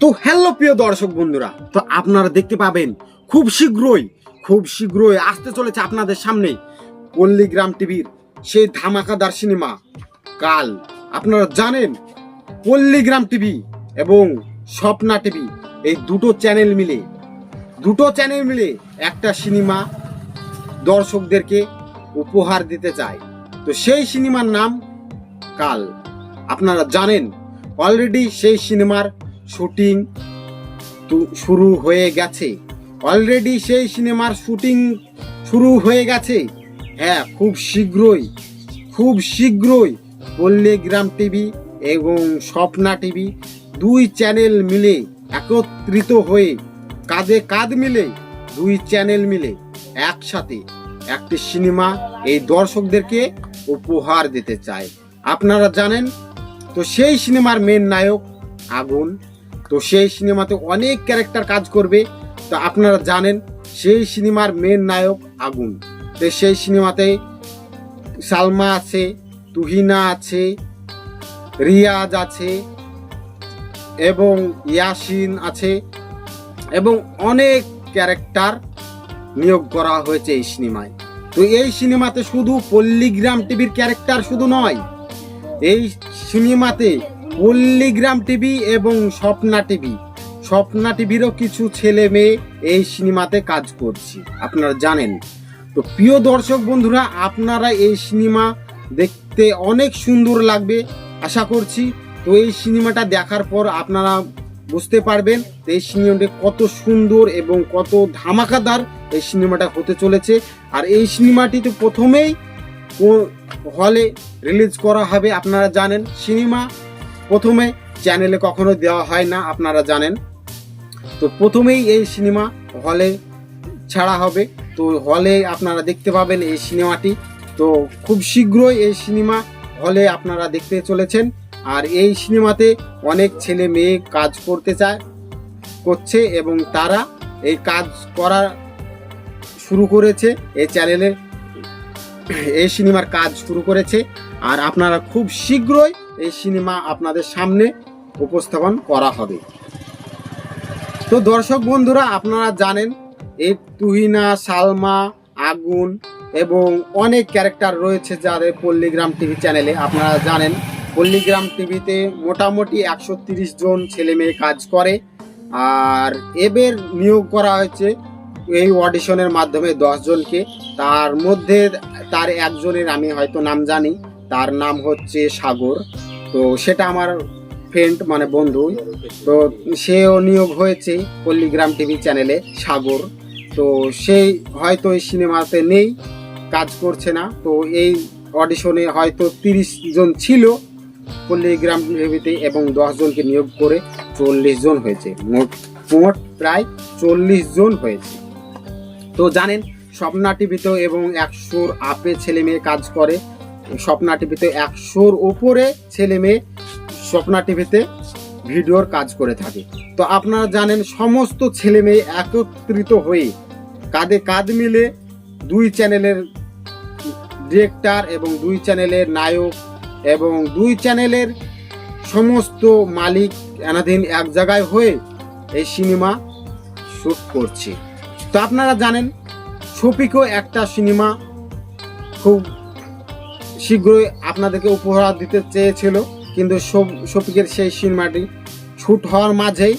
তো হ্যালো প্রিয় দর্শক বন্ধুরা, তো আপনারা দেখতে পাবেন খুব শীঘ্রই খুব শীঘ্রই আসতে চলেছে আপনাদের সামনে পল্লীগ্রাম টিভির সেই ধামাকাদার সিনেমা। কাল আপনারা জানেন পল্লীগ্রাম টিভি এবং স্বপ্না টিভি, এই দুটো চ্যানেল মিলে। দুটো চ্যানেল মিলে একটা সিনেমা দর্শকদেরকে উপহার দিতে চায়। তো সেই সিনেমার নাম কাল। আপনারা জানেন, অলরেডি সেই সিনেমার শুটিং শুরু হয়ে গেছে। অলরেডি সেই সিনেমার শুটিং শুরু হয়ে গেছে। হ্যাঁ খুব শীঘ্রই খুব শীঘ্রই পল্লীগ্রাম টিভি এবং স্বপ্না টিভি দুই চ্যানেল মিলে একত্রিত হয়ে, কাঁধে কাঁধ মিলে দুই চ্যানেল মিলে একসাথে একটি সিনেমা এই দর্শকদেরকে উপহার দিতে চায়। আপনারা জানেন, তো সেই সিনেমার মেন নায়ক আগুন তো সেই সিনেমাতে অনেক ক্যারেক্টার কাজ করবে। তো আপনারা জানেন, সেই সিনেমার মেন নায়ক আগুন। তো সেই সিনেমাতে সালমা আছে, তুহিনা আছে, রিয়াজ আছে, এবং ইয়াসিন আছে, এবং অনেক ক্যারেক্টার নিয়োগ করা হয়েছে এই সিনেমায়। তো এই সিনেমাতে শুধু পল্লীগ্রাম টিভির ক্যারেক্টার শুধু নয়, এই সিনেমাতে পল্লীগ্রাম টিভি এবং স্বপ্না টিভি। স্বপ্না টিভিরও কিছু ছেলে মেয়ে এই সিনেমাতে কাজ করছে। আপনারা জানেন। তো প্রিয় দর্শক বন্ধুরা, আপনারা এই সিনেমা দেখতে অনেক সুন্দর লাগবে, আশা করছি। তো এই সিনেমাটা দেখার পর আপনারা বুঝতে পারবেন এই সিনেমাটি কত সুন্দর এবং কত ধামাকাদার এই সিনেমাটা হতে চলেছে। আর এই সিনেমাটি তো প্রথমেই হলে রিলিজ করা হবে, আপনারা জানেন। সিনেমা প্রথমে চ্যানেলে কখনো দেওয়া হয় না, আপনারা জানেন। তো প্রথমেই এই সিনেমা হলে ছাড়া হবে। তো হলে আপনারা দেখতে পাবেন এই সিনেমাটি তো খুব শীঘ্রই এই সিনেমা হলে আপনারা দেখতে চলেছেন। আর এই সিনেমাতে অনেক ছেলে মেয়ে কাজ করতে চায়, করছে এবং তারা এই কাজ করা শুরু করেছে। এই চ্যানেলে এই সিনেমার কাজ শুরু করেছে। আর আপনারা খুব শীঘ্রই এই সিনেমা আপনাদের সামনে উপস্থাপন করা হবে। তো দর্শক বন্ধুরা, আপনারা জানেন, এই তুহিনা, সালমা, আগুন এবং অনেক ক্যারেক্টার রয়েছে যাদের পল্লীগ্রাম টিভি চ্যানেলে। আপনারা জানেন, পল্লীগ্রাম টিভিতে মোটামুটি একশো জন ছেলে মেয়ে কাজ করে, আর এবার নিয়োগ করা হয়েছে এই অডিশনের মাধ্যমে জনকে। তার মধ্যে তার একজনের আমি হয়তো নাম জানি তার নাম হচ্ছে সাগর। তো সেটা আমার ফ্রেন্ড মানে বন্ধু। তো সেও নিয়োগ হয়েছে পল্লীগ্রাম টিভি চ্যানেলে সাগর। তো সেই হয়তো এই সিনেমাতে নেই, কাজ করছে না। তো এই অডিশনে হয়তো তিরিশ জন ছিল পল্লীগ্রাম টিভিতে এবং দশ জনকে নিয়োগ করে চল্লিশ জন হয়েছে। মোট মোট প্রায় চল্লিশ জন হয়েছে। তো জানেন, স্বপ্না টিভিতেও এবং একশোর আপে ছেলে মেয়ে কাজ করে। স্বপ্না টিভিতে একশোর ওপরে ছেলে মেয়ে স্বপ্না টিভিতে ভিডিওর কাজ করে থাকে। তো আপনারা জানেন, সমস্ত ছেলে মেয়ে একত্রিত হয়ে কাঁধে কাঁধ মিলে দুই চ্যানেলের ডিরেক্টর এবং দুই চ্যানেলের নায়ক এবং দুই চ্যানেলের সমস্ত মালিক এনাধীন এক জায়গায় হয়ে এই সিনেমা শুট করছে। তো আপনারা জানেন, শফিকও একটা সিনেমা খুব শীঘ্রই আপনাদেরকে উপহার দিতে চেয়েছিল, কিন্তু শফ- শফিকের সেই সিনেমাটি শ্যুট হওয়ার মাঝেই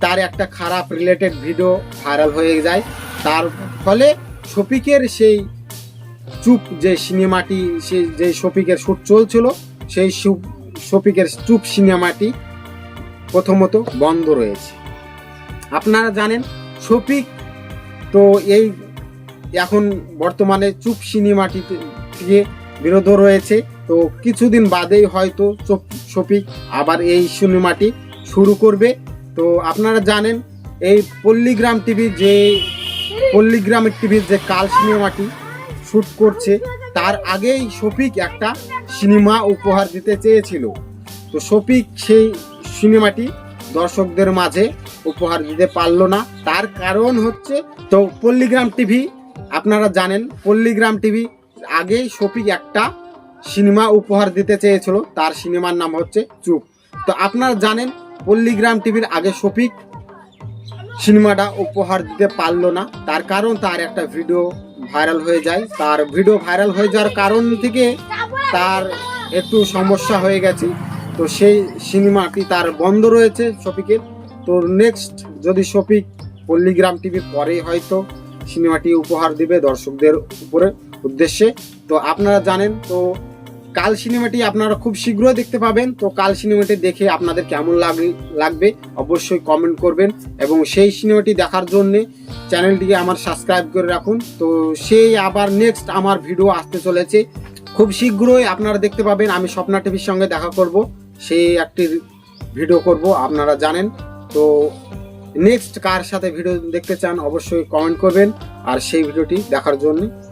তার একটা খারাপ রিলেটেড ভিডিও ভাইরাল হয়ে যায়। তার ফলে শফিকের সেই চুপ যে সিনেমাটি সেই যে শফিকের শ্যুট চলছিল, সেই শফিকের চুপ সিনেমাটি প্রথমত বন্ধ রয়েছে। আপনারা জানেন শফিক তো এই এখন বর্তমানে চুপ সিনেমাটি থেকে বিরত রয়েছে। তো কিছুদিন বাদেই হয়তো শফিক আবার এই সিনেমাটি শুরু করবে। তো আপনারা জানেন, এই পল্লীগ্রাম টিভি যে পল্লীগ্রামের টিভির যে কাল সিনেমাটি শুট করছে, তার আগেই শফিক একটা সিনেমা উপহার দিতে চেয়েছিল। তো শফিক সেই সিনেমাটি দর্শকদের মাঝে উপহার দিতে পারল না। তার কারণ হচ্ছে, তো পল্লীগ্রাম টিভি, আপনারা জানেন, পল্লীগ্রাম টিভি আগেই শফিক একটা সিনেমা উপহার দিতে চেয়েছিল, তার সিনেমার নাম হচ্ছে চুপ। তো আপনারা জানেন, পল্লীগ্রাম টিভির আগে শফিক সিনেমাটা উপহার দিতে পারল না। তার কারণ তার একটা ভিডিও ভাইরাল হয়ে যায়। তার ভিডিও ভাইরাল হয়ে যাওয়ার কারণ থেকে তার একটু সমস্যা হয়ে গেছে। তো সেই সিনেমাটি তার বন্ধ রয়েছে শফিকের। তো নেক্সট যদি শফিক পল্লীগ্রাম টিভি পরে হয়তো সিনেমাটি উপহার দিবে দর্শকদের উপরে। উদ্দেশ্যে। তো আপনারা জানেন, তো কাল সিনেমাটি আপনারা খুব শীঘ্রই দেখতে পাবেন। তো কাল সিনেমাটি দেখে আপনাদের কেমন লাগ- লাগবে অবশ্যই কমেন্ট করবেন। এবং সেই সিনেমাটি দেখার জন্য চ্যানেলটিকে আমার সাবস্ক্রাইব করে রাখুন। তো সেই আবার নেক্সট আমার ভিডিও আসতে চলেছে। খুব শীঘ্রই আপনারা দেখতে পাবেন। আমি স্বপ্না টিভির সঙ্গে দেখা করব। সেই একটি ভিডিও করব, আপনারা জানেন। তো নেক্সট কার সাথে ভিডিও দেখতে চান, অবশ্যই কমেন্ট করবেন। আর সেই ভিডিওটি দেখার জন্য